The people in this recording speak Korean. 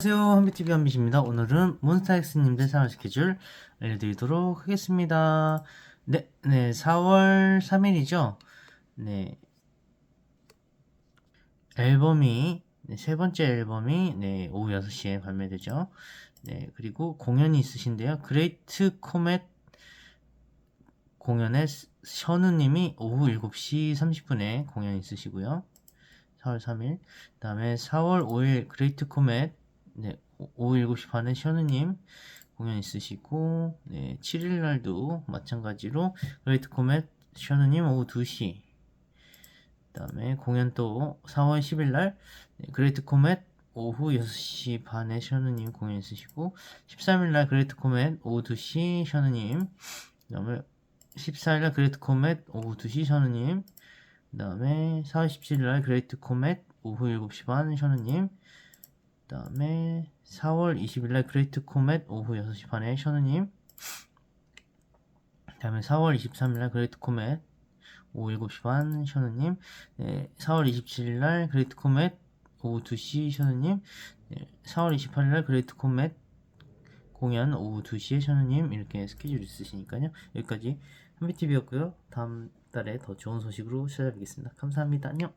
안녕하세요. 한비TV 한비입니다. 오늘은 몬스타엑스님들 생활 스케줄 알려드리도록 하겠습니다. 네, 네 4월 3일이죠? 네. 앨범이 네, 세 번째 앨범이 네 오후 6시에 발매되죠? 네 그리고 공연이 있으신데요. 그레이트 코멧 공연에 션우님이 오후 7시 30분에 공연 있으시고요. 4월 3일. 그 다음에 4월 5일 그레이트 코멧 네, 오후 7시 반에 션우님 공연 있으시고, 네, 7일 날도 마찬가지로 그레이트 코멧 션우님 오후 2시. 그 다음에 공연 또 4월 10일 날 네, 그레이트 코멧 오후 6시 반에 션우님 공연 있으시고, 13일 날 그레이트 코멧 오후 2시 션우님. 그 다음에 14일 날 그레이트 코멧 오후 2시 션우님. 그 다음에 4월 17일 날 그레이트 코멧 오후 7시 반 션우님. 그 다음에 4월 20일날 그레이트 코멧 오후 6시 반에 그 다음에 4월 23일날 그레이트 코멧 오후 7시 반 션우님. 네, 4월 27일날 그레이트 코멧 오후 2시 션우님. 네, 4월 28일날 그레이트 코멧 공연 오후 2시에 션우님. 이렇게 스케줄 있으시니까요. 여기까지 한비TV였고요. 다음 달에 더 좋은 소식으로 찾아뵙겠습니다. 감사합니다. 안녕